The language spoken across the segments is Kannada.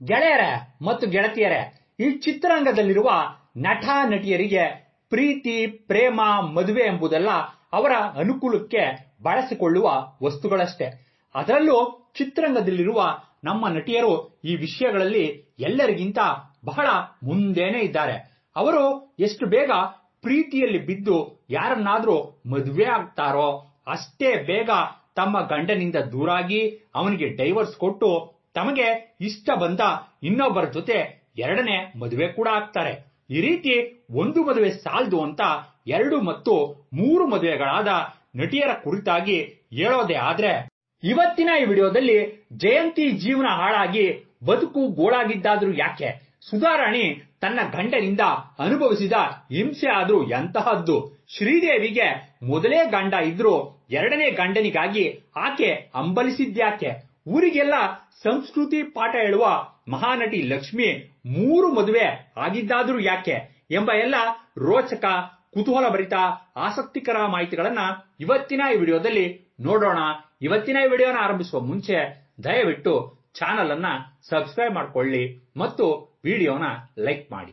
ಗೆಳೆಯರೇ ಮತ್ತು ಗೆಳತಿಯರೇ ಈ ಚಿತ್ರರಂಗದಲ್ಲಿರುವ ನಟ ನಟಿಯರಿಗೆ ಪ್ರೀತಿ, ಪ್ರೇಮ, ಮದುವೆ ಎಂಬುದೆಲ್ಲ ಅವರ ಅನುಕೂಲಕ್ಕೆ ಬಳಸಿಕೊಳ್ಳುವ ವಸ್ತುಗಳಷ್ಟೇ. ಅದರಲ್ಲೂ ಚಿತ್ರರಂಗದಲ್ಲಿರುವ ನಮ್ಮ ನಟಿಯರು ಈ ವಿಷಯಗಳಲ್ಲಿ ಎಲ್ಲರಿಗಿಂತ ಬಹಳ ಮುಂದೇನೆ ಇದ್ದಾರೆ. ಅವರು ಎಷ್ಟು ಬೇಗ ಪ್ರೀತಿಯಲ್ಲಿ ಬಿದ್ದು ಯಾರನ್ನಾದ್ರೂ ಮದುವೆ ಆಗ್ತಾರೋ ಅಷ್ಟೇ ಬೇಗ ತಮ್ಮ ಗಂಡನಿಂದ ದೂರಾಗಿ ಅವನಿಗೆ ಡೈವರ್ಸ್ ಕೊಟ್ಟು ತಮಗೆ ಇಷ್ಟ ಬಂದ ಇನ್ನೊಬ್ಬರ ಜೊತೆ ಎರಡನೇ ಮದುವೆ ಕೂಡ ಆಗ್ತಾರೆ. ಈ ರೀತಿ ಒಂದು ಮದುವೆ ಸಾಲದು ಅಂತ ಎರಡು ಮತ್ತು ಮೂರು ಮದುವೆಗಳಾದ ನಟಿಯರ ಕುರಿತಾಗಿ ಹೇಳೋದೇ ಆದ್ರೆ, ಇವತ್ತಿನ ಈ ವಿಡಿಯೋದಲ್ಲಿ ಜಯಂತಿ ಜೀವನ ಹಾಳಾಗಿ ಬದುಕು ಗೋಳಾಗಿದ್ದಾದ್ರೂ ಯಾಕೆ? ಸುಧಾರಾಣಿ ತನ್ನ ಗಂಡನಿಂದ ಅನುಭವಿಸಿದ ಹಿಂಸೆ ಆದ್ರೂ ಎಂತಹದ್ದು? ಶ್ರೀದೇವಿಗೆ ಮೊದಲೇ ಗಂಡ ಇದ್ರೂ ಎರಡನೇ ಗಂಡನಿಗಾಗಿ ಆಕೆ ಅಂಬಲಿಸಿದ್ಯಾಕೆ ಊರಿಗೆಲ್ಲ ಸಂಸ್ಕೃತಿ ಪಾಠ ಹೇಳುವ ಮಹಾನಟಿ ಲಕ್ಷ್ಮಿ ಮೂರು ಮದುವೆ ಆಗಿದ್ದಾದ್ರೂ ಯಾಕೆ ಎಂಬ ಎಲ್ಲ ರೋಚಕ ಕುತೂಹಲಭರಿತ ಆಸಕ್ತಿಕರ ಮಾಹಿತಿಗಳನ್ನ ಇವತ್ತಿನ ಈ ವಿಡಿಯೋದಲ್ಲಿ ನೋಡೋಣ. ಇವತ್ತಿನ ಈ ವಿಡಿಯೋನ ಆರಂಭಿಸುವ ಮುಂಚೆ ದಯವಿಟ್ಟು ಚಾನಲ್ ಅನ್ನ ಸಬ್ಸ್ಕ್ರೈಬ್ ಮಾಡ್ಕೊಳ್ಳಿ ಮತ್ತು ವಿಡಿಯೋನ ಲೈಕ್ ಮಾಡಿ.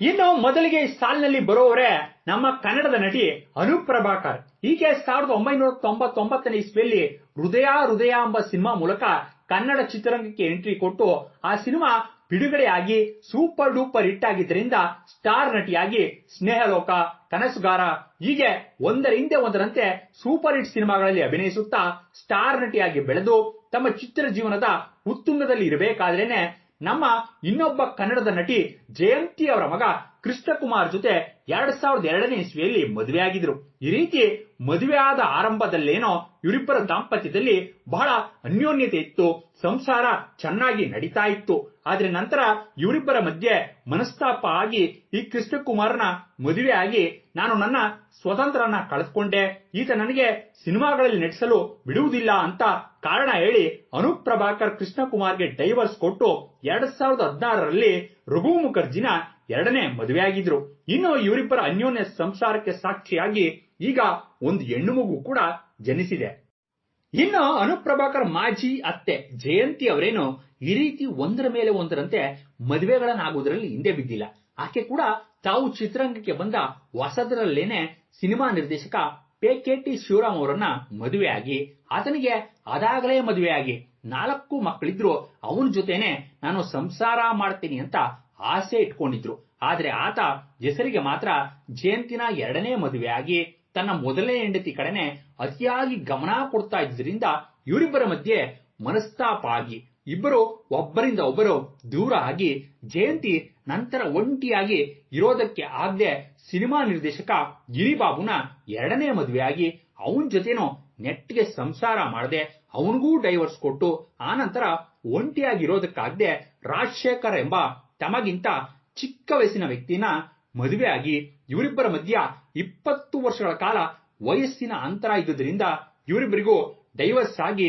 ಇನ್ನು ಮೊದಲಿಗೆ ಈ ಸಾಲಿನಲ್ಲಿ ಬರೋವರೇ ನಮ್ಮ ಕನ್ನಡದ ನಟಿ ಅನುಪ್ರಭಾಕರ್. ಪ್ರಭಾಕರ್ ಈಕೆ ಸಾವಿರದ ಒಂಬೈನೂರ ತೊಂಬತ್ತೊಂಬತ್ತನೇ ಇಸ್ವಿಯಲ್ಲಿ ಹೃದಯ ಹೃದಯ ಎಂಬ ಸಿನಿಮಾ ಮೂಲಕ ಕನ್ನಡ ಚಿತ್ರರಂಗಕ್ಕೆ ಎಂಟ್ರಿ ಕೊಟ್ಟು ಆ ಸಿನಿಮಾ ಬಿಡುಗಡೆಯಾಗಿ ಸೂಪರ್ ಡೂಪರ್ ಹಿಟ್ ಆಗಿದ್ದರಿಂದ ಸ್ಟಾರ್ ನಟಿಯಾಗಿ ಸ್ನೇಹಲೋಕ, ಕನಸುಗಾರ, ಹೀಗೆ ಒಂದರ ಹಿಂದೆ ಒಂದರಂತೆ ಸೂಪರ್ ಹಿಟ್ ಸಿನಿಮಾಗಳಲ್ಲಿ ಅಭಿನಯಿಸುತ್ತಾ ಸ್ಟಾರ್ ನಟಿಯಾಗಿ ಬೆಳೆದು ತಮ್ಮ ಚಿತ್ರ ಜೀವನದ ಉತ್ತುಂಗದಲ್ಲಿ ಇರಬೇಕಾದ್ರೇನೆ ನಮ್ಮ ಇನ್ನೊಬ್ಬ ಕನ್ನಡದ ನಟಿ ಜಯಂತಿ ಅವರ ಮಗ ಕೃಷ್ಣಕುಮಾರ್ ಜೊತೆ ಎರಡ್ ಸಾವಿರದ ಎರಡನೇ ಇಸ್ವಿಯಲ್ಲಿ ಮದುವೆಯಾಗಿದ್ರು. ಈ ರೀತಿ ಮದುವೆ ಆದ ಆರಂಭದಲ್ಲೇನೋ ಇವರಿಬ್ಬರ ದಾಂಪತ್ಯದಲ್ಲಿ ಬಹಳ ಅನ್ಯೋನ್ಯತೆ ಇತ್ತು, ಸಂಸಾರ ಚೆನ್ನಾಗಿ ನಡೀತಾ ಇತ್ತು. ಆದ್ರೆ ನಂತರ ಇವರಿಬ್ಬರ ಮಧ್ಯೆ ಮನಸ್ತಾಪ ಆಗಿ ಈ ಕೃಷ್ಣಕುಮಾರ್ನ ಮದುವೆ ಆಗಿ ನಾನು ನನ್ನ ಸ್ವತಂತ್ರನ ಕಳೆದುಕೊಂಡೆ. ಈತ ನನಗೆ ಸಿನಿಮಾಗಳಲ್ಲಿ ನಟಿಸಲು ಬಿಡುವುದಿಲ್ಲ ಅಂತ ಕಾರಣ ಹೇಳಿ ಅನೂಪ್ ಪ್ರಭಾಕರ್ ಕೃಷ್ಣಕುಮಾರ್ಗೆ ಡೈವರ್ಸ್ ಕೊಟ್ಟು ಎರಡ್ ಸಾವಿರದ ಹದಿನಾರರಲ್ಲಿ ರಘು ಮುಖರ್ಜಿನ ಎರಡನೇ ಮದುವೆಯಾಗಿದ್ರು. ಇನ್ನು ಇವರಿಬ್ಬರ ಅನ್ಯೋನ್ಯ ಸಂಸಾರಕ್ಕೆ ಸಾಕ್ಷಿಯಾಗಿ ಈಗ ಒಂದು ಹೆಣ್ಣು ಮಗು ಕೂಡ ಜನಿಸಿದೆ. ಇನ್ನು ಅನುಪ್ರಭಾಕರ್ ಮಾಜಿ ಅತ್ತೆ ಜಯಂತಿ ಅವರೇನು ಈ ರೀತಿ ಒಂದರ ಮೇಲೆ ಒಂದರಂತೆ ಮದುವೆಗಳನ್ನಾಗುವುದರಲ್ಲಿ ಹಿಂದೆ ಬಿದ್ದಿಲ್ಲ. ಆಕೆ ಕೂಡ ತಾವು ಚಿತ್ರರಂಗಕ್ಕೆ ಬಂದ ಹೊಸದರಲ್ಲೇನೆ ಸಿನಿಮಾ ನಿರ್ದೇಶಕ ಪೇಕೆಟಿ ಶಿವರಾಮ್ ಅವರನ್ನ ಮದುವೆಯಾಗಿ, ಆತನಿಗೆ ಅದಾಗಲೇ ಮದುವೆಯಾಗಿ ನಾಲ್ಕು ಮಕ್ಕಳಿದ್ರು. ಅವನ ಜೊತೆನೆ ನಾನು ಸಂಸಾರ ಮಾಡ್ತೀನಿ ಅಂತ ಆಸೆ ಇಟ್ಕೊಂಡಿದ್ರು. ಆದ್ರೆ ಆತ ಹೆಸರಿಗೆ ಮಾತ್ರ ಜಯಂತಿನ ಎರಡನೇ ಮದುವೆಯಾಗಿ ತನ್ನ ಮೊದಲನೇ ಹೆಂಡತಿ ಕಡೆನೆ ಅತಿಯಾಗಿ ಗಮನ ಕೊಡ್ತಾ ಇದ್ದರಿಂದ ಇವರಿಬ್ಬರ ಮಧ್ಯೆ ಮನಸ್ತಾಪ ಆಗಿ, ಇಬ್ಬರು ಒಬ್ಬರಿಂದ ಒಬ್ಬರು ದೂರ ಆಗಿ ಜಯಂತಿ ನಂತರ ಒಂಟಿಯಾಗಿ ಇರೋದಕ್ಕೆ ಆಗದೆ ಸಿನಿಮಾ ನಿರ್ದೇಶಕ ಗಿರಿಬಾಬುನ ಎರಡನೇ ಮದುವೆಯಾಗಿ ಅವನ ಜೊತೆನೋ ನೆಟ್ಗೆ ಸಂಸಾರ ಮಾಡದೆ, ಅವನಿಗೂ ಡೈವರ್ಸ್ ಕೊಟ್ಟು ಆನಂತರ ಒಂಟಿಯಾಗಿರೋದಕ್ಕಾಗದೆ ರಾಜಶೇಖರ್ ಎಂಬ ತಮಗಿಂತ ಚಿಕ್ಕ ವಯಸ್ಸಿನ ವ್ಯಕ್ತಿನ ಮದುವೆಯಾಗಿ ಇವರಿಬ್ಬರ ಮಧ್ಯ ಇಪ್ಪತ್ತು ವರ್ಷಗಳ ಕಾಲ ವಯಸ್ಸಿನ ಅಂತರ ಇದ್ದುದರಿಂದ ಇವರಿಬ್ಬರಿಗೂ ಡೈವರ್ಸ್ ಆಗಿ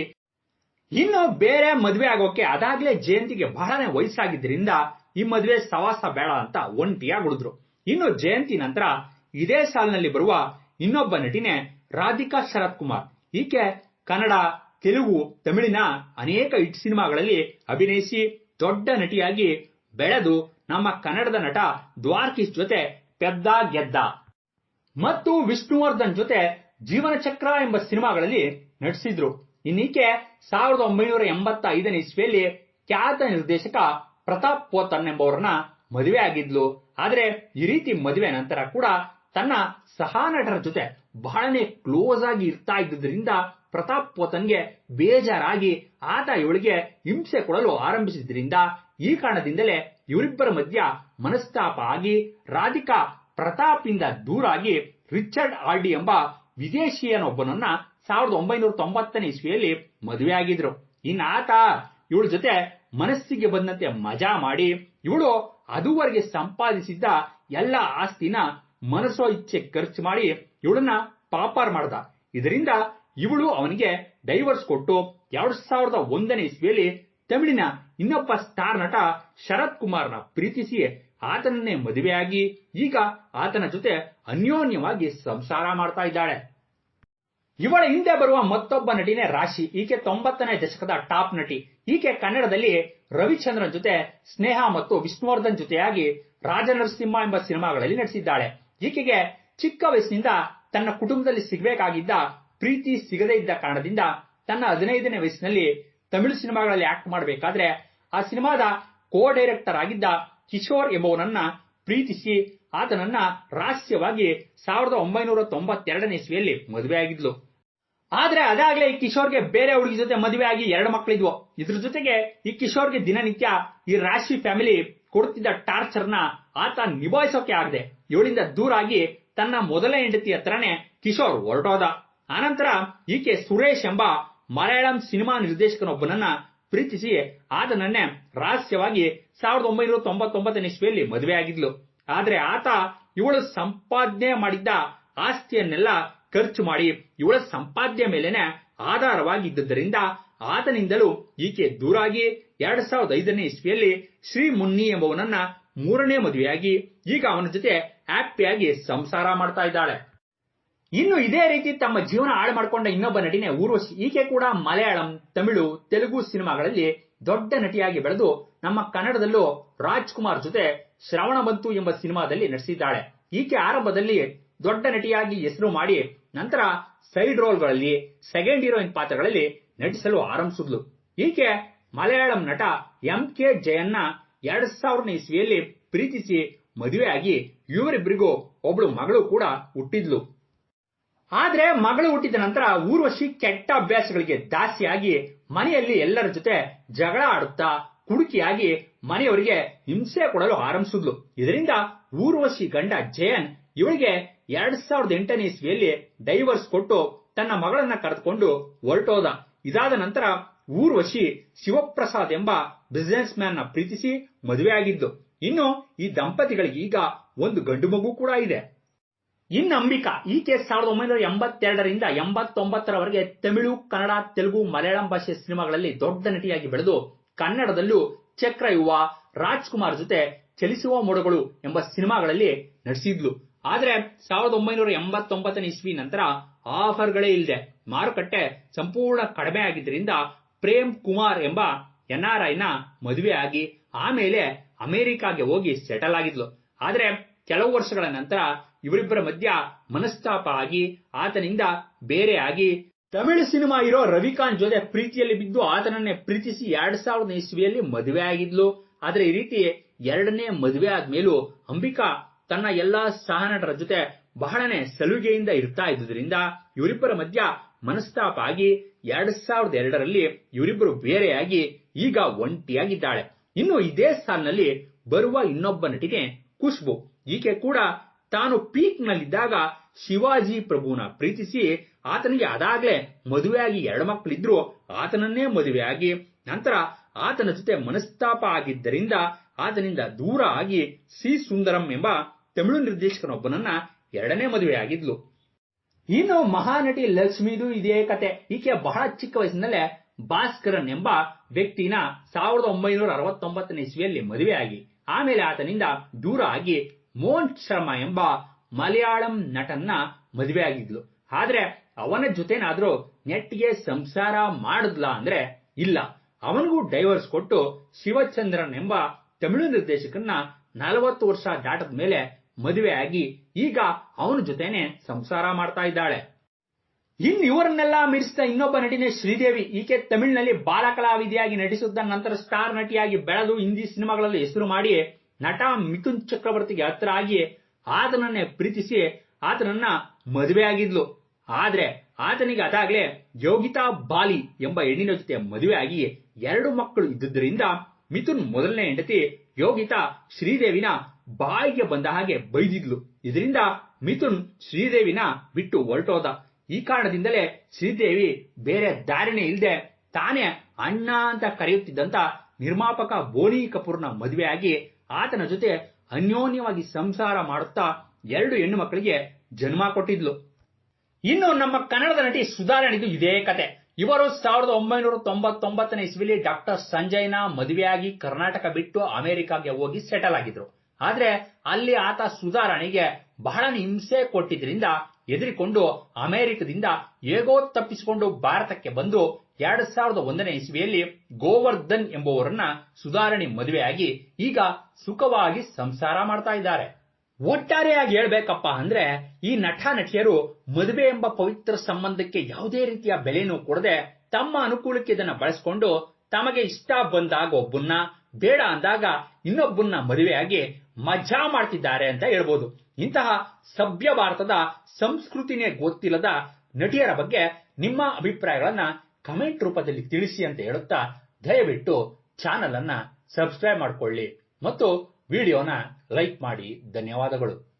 ಇನ್ನು ಬೇರೆ ಮದುವೆ ಆಗೋಕೆ ಅದಾಗ್ಲೇ ಜಯಂತಿಗೆ ಬಹಳನೇ ವಯಸ್ಸಾಗಿದ್ದರಿಂದ ಈ ಮದುವೆ ಸವಾಸ ಬೇಡ ಅಂತ ಒಂಟಿಯಾಗಿ ಉಳಿದ್ರು ಇನ್ನು ಜಯಂತಿ ನಂತರ ಇದೇ ಸಾಲಿನಲ್ಲಿ ಬರುವ ಇನ್ನೊಬ್ಬ ನಟಿನೇ ರಾಧಿಕಾ ಶರತ್ ಕುಮಾರ್. ಈಕೆ ಕನ್ನಡ, ತೆಲುಗು, ತಮಿಳಿನ ಅನೇಕ ಹಿಟ್ ಸಿನಿಮಾಗಳಲ್ಲಿ ಅಭಿನಯಿಸಿ ದೊಡ್ಡ ನಟಿಯಾಗಿ ಬೆಳೆದು ನಮ್ಮ ಕನ್ನಡದ ನಟ ದ್ವಾರ್ಕಿಸ್ ಜೊತೆ ಪೆದ್ದ ಗೆದ್ದ. ಮತ್ತು ವಿಷ್ಣುವರ್ಧನ್ ಜೊತೆ ಜೀವನ ಚಕ್ರ ಎಂಬ ಸಿನಿಮಾಗಳಲ್ಲಿ ನಟಿಸಿದ್ರು. ಇನ್ನೀಕೆ ಸಾವಿರದ ಒಂಬೈನೂರ ಎಂಬತ್ತ ಐದನೇ ಇಸ್ವಿಯಲ್ಲಿ ಖ್ಯಾತ ನಿರ್ದೇಶಕ ಪ್ರತಾಪ್ ಪೋತನ್ ಎಂಬವರನ್ನ ಮದುವೆ ಆಗಿದ್ಲು. ಆದ್ರೆ ಈ ರೀತಿ ಮದುವೆ ನಂತರ ಕೂಡ ತನ್ನ ಸಹಾನಟರ ಜೊತೆ ಬಹಳನೇ ಕ್ಲೋಸ್ ಆಗಿ ಇರ್ತಾ ಇದ್ದುದರಿಂದ ಪ್ರತಾಪ್ ಪೋತನ್ಗೆ ಬೇಜಾರಾಗಿ ಆತ ಇವಳಿಗೆ ಹಿಂಸೆ ಕೊಡಲು ಆರಂಭಿಸಿದ್ರಿಂದ ಈ ಕಾರಣದಿಂದಲೇ ಇವರಿಬ್ಬರ ಮಧ್ಯ ಮನಸ್ತಾಪ ಆಗಿ ರಾಧಿಕಾ ಪ್ರತಾಪಿಂದ ದೂರಾಗಿ ರಿಚರ್ಡ್ ಆರ್ಡಿ ಎಂಬ ವಿದೇಶಿಯನೊಬ್ಬನನ್ನ ಸಾವಿರದ ಒಂಬೈನೂರ ತೊಂಬತ್ತನೇ ಇಸ್ವಿಯಲ್ಲಿ ಮದುವೆಯಾಗಿದ್ರು ಇನ್ನಾತ ಇವಳ ಜೊತೆ ಮನಸ್ಸಿಗೆ ಬಂದಂತೆ ಮಜಾ ಮಾಡಿ ಇವಳು ಅದುವರೆಗೆ ಸಂಪಾದಿಸಿದ್ದ ಎಲ್ಲ ಆಸ್ತಿನ ಮನಸ್ಸೋ ಇಚ್ಛೆ ಖರ್ಚು ಮಾಡಿ ಇವಳನ್ನ ಪಾಪಾರ್ ಮಾಡ್ದ. ಇದರಿಂದ ಇವಳು ಅವನಿಗೆ ಡೈವರ್ಸ್ ಕೊಟ್ಟು ಎರಡ್ ಸಾವಿರದ ಒಂದನೇ ಇಸ್ವಿಯಲ್ಲಿ ತಮಿಳಿನ ಇನ್ನೊಬ್ಬ ಸ್ಟಾರ್ ನಟ ಶರತ್ ಕುಮಾರ್ನ ಪ್ರೀತಿಸಿ ಆತನನ್ನೇ ಮದುವೆಯಾಗಿ ಈಗ ಆತನ ಜೊತೆ ಅನ್ಯೋನ್ಯವಾಗಿ ಸಂಸಾರ ಮಾಡ್ತಾ ಇದ್ದಾಳೆ. ಇವಳ ಹಿಂದೆ ಬರುವ ಮತ್ತೊಬ್ಬ ನಟಿನೇ ರಾಶಿ, ಈಕೆ ತೊಂಬತ್ತನೇ ದಶಕದ ಟಾಪ್ ನಟಿ. ಈಕೆ ಕನ್ನಡದಲ್ಲಿ ರವಿಚಂದ್ರನ್ ಜೊತೆ ಸ್ನೇಹ ಮತ್ತು ವಿಷ್ಣುವರ್ಧನ್ ಜೊತೆಯಾಗಿ ರಾಜನರಸಿಂಹ ಎಂಬ ಸಿನಿಮಾಗಳಲ್ಲಿ ನಟಿಸಿದ್ದಾಳೆ. ಈಕೆಗೆ ಚಿಕ್ಕ ವಯಸ್ಸಿನಿಂದ ತನ್ನ ಕುಟುಂಬದಲ್ಲಿ ಸಿಗಬೇಕಾಗಿದ್ದ ಪ್ರೀತಿ ಸಿಗದೇ ಇದ್ದ ಕಾರಣದಿಂದ ತನ್ನ ಹದಿನೈದನೇ ವಯಸ್ಸಿನಲ್ಲಿ ತಮಿಳು ಸಿನಿಮಾಗಳಲ್ಲಿ ಆಕ್ಟ್ ಮಾಡಬೇಕಾದ್ರೆ ಆ ಸಿನಿಮಾದ ಕೋ ಡೈರೆಕ್ಟರ್ ಆಗಿದ್ದ ಕಿಶೋರ್ ಎಂಬುವನನ್ನ ಪ್ರೀತಿಸಿ ಆತನನ್ನ ರಹಸ್ಯವಾಗಿ ಸಾವಿರದ ಒಂಬೈನೂರ ತೊಂಬತ್ತೆರಡನೇ ಇಸ್ವಿಯಲ್ಲಿ ಮದುವೆಯಾಗಿದ್ಲು ಆದ್ರೆ ಅದಾಗ್ಲೇ ಈ ಕಿಶೋರ್ಗೆ ಬೇರೆ ಹುಡುಗಿ ಜೊತೆ ಮದುವೆ ಆಗಿ ಎರಡು ಮಕ್ಕಳಿದ್ವು ಇದ್ರ ಜೊತೆಗೆ ಈ ಕಿಶೋರ್ಗೆ ದಿನನಿತ್ಯ ಈ ರಾಶಿ ಫ್ಯಾಮಿಲಿ ಕೊಡುತ್ತಿದ್ದ ನ ಆತ ನಿಭಾಯಿಸೋಕೆ ಆಗದೆ ಇವಳಿಂದ ದೂರಾಗಿ ತನ್ನ ಮೊದಲ ಹೆಂಡತಿ ಹತ್ರನೇ ಕಿಶೋರ್ ಹೊರಟೋದ. ಆನಂತರ ಈಕೆ ಸುರೇಶ್ ಎಂಬ ಮಲಯಾಳಂ ಸಿನಿಮಾ ನಿರ್ದೇಶಕನೊಬ್ಬನನ್ನ ಪ್ರೀತಿಸಿ ಆತನನ್ನೇ ರಹಸ್ಯವಾಗಿ ಸಾವಿರದ ಒಂಬೈನೂರ ತೊಂಬತ್ತೊಂಬತ್ತನೇ ಇಸ್ವಿಯಲ್ಲಿ ಮದುವೆಯಾಗಿದ್ಲು ಆದ್ರೆ ಆತ ಇವಳು ಸಂಪಾದನೆ ಮಾಡಿದ್ದ ಆಸ್ತಿಯನ್ನೆಲ್ಲ ಖರ್ಚು ಮಾಡಿ ಇವಳ ಸಂಪಾದ್ಯ ಮೇಲೆನೆ ಆಧಾರವಾಗಿದ್ದರಿಂದ ಆತನಿಂದಲೂ ಈಕೆ ದೂರಾಗಿ ಎರಡ್ ಸಾವಿರದ ಐದನೇ ಇಸ್ವಿಯಲ್ಲಿ ಶ್ರೀ ಮುನ್ನಿ ಎಂಬವನನ್ನ ಮೂರನೇ ಮದುವೆಯಾಗಿ ಈಗ ಅವನ ಜೊತೆ ಹ್ಯಾಪಿಯಾಗಿ ಸಂಸಾರ ಮಾಡ್ತಾ ಇದ್ದಾಳೆ. ಇನ್ನು ಇದೇ ರೀತಿ ತಮ್ಮ ಜೀವನ ಹಾಳು ಮಾಡಿಕೊಂಡ ಇನ್ನೊಬ್ಬ ನಟಿನೆ ಊರ್ವಶಿ. ಈಕೆ ಕೂಡ ಮಲಯಾಳಂ, ತಮಿಳು, ತೆಲುಗು ಸಿನಿಮಾಗಳಲ್ಲಿ ದೊಡ್ಡ ನಟಿಯಾಗಿ ಬೆಳೆದು ನಮ್ಮ ಕನ್ನಡದಲ್ಲೂ ರಾಜ್ಕುಮಾರ್ ಜೊತೆ ಶ್ರವಣ ಬಂತು ಎಂಬ ಸಿನಿಮಾದಲ್ಲಿ ನಟಿಸಿದ್ದಾಳೆ. ಈಕೆ ಆರಂಭದಲ್ಲಿ ದೊಡ್ಡ ನಟಿಯಾಗಿ ಹೆಸರು ಮಾಡಿ ನಂತರ ಸೈಡ್ ರೋಲ್ಗಳಲ್ಲಿ, ಸೆಕೆಂಡ್ ಹೀರೋಯಿನ್ ಪಾತ್ರಗಳಲ್ಲಿ ನಟಿಸಲು ಆರಂಭಿಸಿದ್ಲು. ಈಕೆ ಮಲಯಾಳಂ ನಟ ಎಂ ಕೆ ಜಯನ್ನ ಎರಡ್ ಸಾವಿರನೇ ಇಸ್ವಿಯಲ್ಲಿ ಪ್ರೀತಿಸಿ ಮದುವೆಯಾಗಿ ಇವರಿಬ್ಬರಿಗೂ ಒಬ್ಬಳು ಮಗಳು ಕೂಡ ಹುಟ್ಟಿದ್ಲು. ಆದ್ರೆ ಮಗಳು ಹುಟ್ಟಿದ ನಂತರ ಊರ್ವಶಿ ಕೆಟ್ಟ ಅಭ್ಯಾಸಗಳಿಗೆ ದಾಸಿಯಾಗಿ ಮನೆಯಲ್ಲಿ ಎಲ್ಲರ ಜೊತೆ ಜಗಳ ಆಡುತ್ತಾ ಕುಡುಕಿಯಾಗಿ ಮನೆಯವರಿಗೆ ಹಿಂಸೆ ಕೊಡಲು ಆರಂಭಿಸಿದ್ಲು. ಇದರಿಂದ ಊರ್ವಶಿ ಗಂಡ ಜಯನ್ ಇವಳಿಗೆ ಎರಡ್ ಸಾವಿರದ ಎಂಟನೇ ಇಸ್ವಿಯಲ್ಲಿ ಡೈವರ್ಸ್ ಕೊಟ್ಟು ತನ್ನ ಮಗಳನ್ನ ಕರೆದುಕೊಂಡು ಹೊರಟೋದ. ಇದಾದ ನಂತರ ಊರ್ವಶಿ ಶಿವಪ್ರಸಾದ್ ಎಂಬ ಬಿಸಿನೆಸ್ ಮ್ಯಾನ್ನ ಪ್ರೀತಿಸಿ ಮದುವೆಯಾಗಿದ್ದು. ಇನ್ನು ಈ ದಂಪತಿಗಳಿಗೆ ಈಗ ಒಂದು ಗಂಡು ಮಗು ಕೂಡ ಇದೆ. ಇನ್ನು ಅಂಬಿಕಾ ಈಕೆ ಸಾವಿರದ ಒಂಬೈನೂರ ಎಂಬತ್ತೆರಡರಿಂದ ಎಂಬತ್ತೊಂಬತ್ತರವರೆಗೆ ತಮಿಳು, ಕನ್ನಡ, ತೆಲುಗು, ಮಲಯಾಳಂ ಭಾಷೆ ಸಿನಿಮಾಗಳಲ್ಲಿ ದೊಡ್ಡ ನಟಿಯಾಗಿ ಬೆಳೆದು ಕನ್ನಡದಲ್ಲೂ ಚಕ್ರಯುವ ರಾಜ್ಕುಮಾರ್ ಜೊತೆ ಚಲಿಸುವ ಮೋಡಗಳು ಎಂಬ ಸಿನಿಮಾಗಳಲ್ಲಿ ನಟಿಸಿದ್ಲು. ಆದ್ರೆ ಸಾವಿರದ ಒಂಬೈನೂರ ಎಂಬತ್ತೊಂಬತ್ತನೇ ಇಸ್ವಿ ನಂತರ ಆಫರ್ಗಳೇ ಇಲ್ಲದೆ ಮಾರುಕಟ್ಟೆ ಸಂಪೂರ್ಣ ಕಡಿಮೆ ಆಗಿದ್ದರಿಂದ ಪ್ರೇಮ್ ಕುಮಾರ್ ಎಂಬ ಎನ್ಆರ್ಐನ ಮದುವೆ ಆಗಿ ಆಮೇಲೆ ಅಮೆರಿಕಾಗೆ ಹೋಗಿ ಸೆಟಲ್ ಆಗಿದ್ಲು. ಆದ್ರೆ ಕೆಲವು ವರ್ಷಗಳ ನಂತರ ಇವರಿಬ್ಬರ ಮಧ್ಯ ಮನಸ್ತಾಪ ಆಗಿ, ಆತನಿಂದ ಬೇರೆ ಆಗಿ. ತಮಿಳು ಸಿನಿಮಾ ಇರೋ ರವಿಕಾಂತ್ ಜೊತೆ ಪ್ರೀತಿಯಲ್ಲಿ ಬಿದ್ದು ಆತನನ್ನೇ ಪ್ರೀತಿಸಿ ಎರಡ್ ಸಾವಿರದ ಇಸ್ವಿಯಲ್ಲಿ ಮದುವೆ ಆಗಿದ್ಲು. ಆದ್ರೆ ಈ ರೀತಿ ಎರಡನೇ ಮದುವೆ ಆದ್ಮೇಲೂ ಅಂಬಿಕಾ ತನ್ನ ಎಲ್ಲಾ ಸಹನಟರ ಜೊತೆ ಬಹಳನೇ ಸಲುಗೆಯಿಂದ ಇರ್ತಾ ಇದ್ದುದರಿಂದ ಇವರಿಬ್ಬರ ಮಧ್ಯ ಮನಸ್ತಾಪ ಆಗಿ ಎರಡ್ ಸಾವಿರದ ಎರಡರಲ್ಲಿ ಇವರಿಬ್ಬರು ಬೇರೆಯಾಗಿ ಈಗ ಒಂಟಿಯಾಗಿದ್ದಾಳೆ. ಇನ್ನು ಇದೇ ಸಾಲಿನಲ್ಲಿ ಬರುವ ಇನ್ನೊಬ್ಬ ನಟಿಗೆ ಖುಷ್ಬು. ಈಕೆ ಕೂಡ ತಾನು ಪೀಕ್ನಲ್ಲಿದ್ದಾಗ ಶಿವಾಜಿ ಪ್ರಭುನ ಪ್ರೀತಿಸಿ ಆತನಿಗೆ ಅದಾಗಲೇ ಮದುವೆಯಾಗಿ ಎರಡು ಮಕ್ಕಳಿದ್ರು. ಆತನನ್ನೇ ಮದುವೆಯಾಗಿ, ನಂತರ ಆತನ ಜೊತೆ ಮನಸ್ತಾಪ ಆಗಿದ್ದರಿಂದ ಆತನಿಂದ ದೂರ ಆಗಿ ಸಿ. ಸುಂದರಂ ಎಂಬ ತಮಿಳು ನಿರ್ದೇಶಕನೊಬ್ಬನನ್ನ ಎರಡನೇ ಮದುವೆಯಾಗಿದ್ಲು. ಇನ್ನು ಮಹಾನಟಿ ಲಕ್ಷ್ಮಿದು ಇದೇ ಕತೆ. ಈಕೆ ಬಹಳ ಚಿಕ್ಕ ವಯಸ್ಸಿನಲ್ಲೇ ಭಾಸ್ಕರನ್ ಎಂಬ ವ್ಯಕ್ತಿನ ಸಾವಿರದ ಒಂಬೈನೂರ ಅರವತ್ತೊಂಬತ್ತನೇ ಇಸ್ವಿಯಲ್ಲಿ ಮದುವೆಯಾಗಿ, ಆಮೇಲೆ ಆತನಿಂದ ದೂರ ಆಗಿ ಮೋಹನ್ ಶರ್ಮ ಎಂಬ ಮಲಯಾಳಂ ನಟನ್ನ ಮದುವೆಯಾಗಿದ್ಲು ಆದ್ರೆ ಅವನ ಜೊತೆನಾದ್ರೂ ನೆಟ್ಗೆ ಸಂಸಾರ ಮಾಡಿದ್ಲ ಅಂದ್ರೆ ಇಲ್ಲ. ಅವನಿಗೂ ಡೈವರ್ಸ್ ಕೊಟ್ಟು ಶಿವಚಂದ್ರನ್ ಎಂಬ ತಮಿಳು ನಿರ್ದೇಶಕನ್ನ ನಲವತ್ತು ವರ್ಷ ದಾಟದ ಮೇಲೆ ಮದುವೆಯಾಗಿ ಈಗ ಅವನ ಜೊತೆನೆ ಸಂಸಾರ ಮಾಡ್ತಾ ಇದ್ದಾಳೆ. ಇನ್ನು ಇವರನ್ನೆಲ್ಲ ಮೀರಿಸಿದ ಇನ್ನೊಬ್ಬ ನಟಿನೇ ಶ್ರೀದೇವಿ. ಈಕೆ ತಮಿಳಿನಲ್ಲಿ ಬಾಲಕಲಾವಿದೆಯಾಗಿ ನಟಿಸುತ್ತ ನಂತರ ಸ್ಟಾರ್ ನಟಿಯಾಗಿ ಬೆಳೆದು ಹಿಂದಿ ಸಿನಿಮಾಗಳಲ್ಲಿ ಹೆಸರು ಮಾಡಿ ನಟ ಮಿಥುನ್ ಚಕ್ರವರ್ತಿಗೆ ಹತ್ರ ಆಗಿ ಆತನನ್ನೇ ಪ್ರೀತಿಸಿ ಆತನನ್ನ ಮದುವೆ ಆಗಿದ್ಲು. ಆದ್ರೆ ಆತನಿಗೆ ಅದಾಗ್ಲೇ ಯೋಗಿತಾ ಬಾಲಿ ಎಂಬ ಹೆಣ್ಣಿನ ಜೊತೆ ಮದುವೆ ಆಗಿ ಎರಡು ಮಕ್ಕಳು ಇದ್ದುದರಿಂದ ಮಿಥುನ್ ಮೊದಲನೇ ಹೆಂಡತಿ ಯೋಗಿತಾ ಶ್ರೀದೇವಿನ ಬಾಯಿಗೆ ಬಂದ ಹಾಗೆ ಬೈದಿದ್ಲು. ಇದರಿಂದ ಮಿಥುನ್ ಶ್ರೀದೇವಿನ ಬಿಟ್ಟು ಹೊರಟೋದ. ಈ ಕಾರಣದಿಂದಲೇ ಶ್ರೀದೇವಿ ಬೇರೆ ದಾರಿನೇ ಇಲ್ಲದೆ ತಾನೇ ಅಣ್ಣ ಅಂತ ಕರೆಯುತ್ತಿದ್ದಂತ ನಿರ್ಮಾಪಕ ಬೋನಿ ಕಪೂರ್ನ ಮದುವೆಯಾಗಿ ಆತನ ಜೊತೆ ಅನ್ಯೋನ್ಯವಾಗಿ ಸಂಸಾರ ಮಾಡುತ್ತಾ ಎರಡು ಹೆಣ್ಣು ಮಕ್ಕಳಿಗೆ ಜನ್ಮ ಕೊಟ್ಟಿದ್ಲು. ಇನ್ನು ನಮ್ಮ ಕನ್ನಡದ ನಟಿ ಸುಧಾರಣಿದು ಇದೇ ಕತೆ. ಇವರು ಸಾವಿರದ ಒಂಬೈನೂರ ತೊಂಬತ್ತೊಂಬತ್ತನೇ ಇಸ್ವಿಲಿ ಡಾಕ್ಟರ್ ಸಂಜಯ್ನ ಮದುವೆಯಾಗಿ ಕರ್ನಾಟಕ ಬಿಟ್ಟು ಅಮೆರಿಕಾಗೆ ಹೋಗಿ ಸೆಟಲ್ ಆಗಿದ್ರು. ಆದ್ರೆ ಅಲ್ಲಿ ಆತ ಸುಧಾರಾಣಿಗೆ ಬಹಳ ಹಿಂಸೆ ಕೊಟ್ಟಿದ್ರಿಂದ ಎದುರಿಕೊಂಡು ಅಮೆರಿಕದಿಂದ ಹೇಗೋ ತಪ್ಪಿಸಿಕೊಂಡು ಭಾರತಕ್ಕೆ ಬಂದು ಎರಡ್ ಸಾವಿರದ ಒಂದನೇ ಇಸ್ವಿಯಲ್ಲಿ ಗೋವರ್ಧನ್ ಎಂಬುವರನ್ನ ಸುಧಾರಣಿ ಮದುವೆಯಾಗಿ ಈಗ ಸುಖವಾಗಿ ಸಂಸಾರ ಮಾಡ್ತಾ ಇದ್ದಾರೆ. ಒಟ್ಟಾರೆಯಾಗಿ ಹೇಳ್ಬೇಕಪ್ಪ ಅಂದ್ರೆ ಈ ನಟ ನಟಿಯರು ಮದುವೆ ಎಂಬ ಪವಿತ್ರ ಸಂಬಂಧಕ್ಕೆ ಯಾವುದೇ ರೀತಿಯ ಬೆಲೆನೂ ಕೊಡದೆ ತಮ್ಮ ಅನುಕೂಲಕ್ಕೆ ಇದನ್ನ ಬಳಸಿಕೊಂಡು ತಮಗೆ ಇಷ್ಟ ಬಂದಾಗ ಒಬ್ಬನ್ನ, ಬೇಡ ಅಂದಾಗ ಇನ್ನೊಬ್ಬನ್ನ ಮದುವೆಯಾಗಿ ಮಜಾ ಮಾಡ್ತಿದ್ದಾರೆ ಅಂತ ಹೇಳ್ಬೋದು. ಇಂತಹ ಸಭ್ಯ ಭಾರತದ ಸಂಸ್ಕೃತಿನೇ ಗೊತ್ತಿಲ್ಲದ ನಟಿಯರ ಬಗ್ಗೆ ನಿಮ್ಮ ಅಭಿಪ್ರಾಯಗಳನ್ನ ಕಮೆಂಟ್ ರೂಪದಲ್ಲಿ ತಿಳಿಸಿ ಅಂತ ಹೇಳುತ್ತಾ ದಯವಿಟ್ಟು ಚಾನೆಲ್ ಅನ್ನ ಸಬ್ಸ್ಕ್ರೈಬ್ ಮಾಡಿಕೊಳ್ಳಿ ಮತ್ತು ವಿಡಿಯೋನ ಲೈಕ್ ಮಾಡಿ. ಧನ್ಯವಾದಗಳು.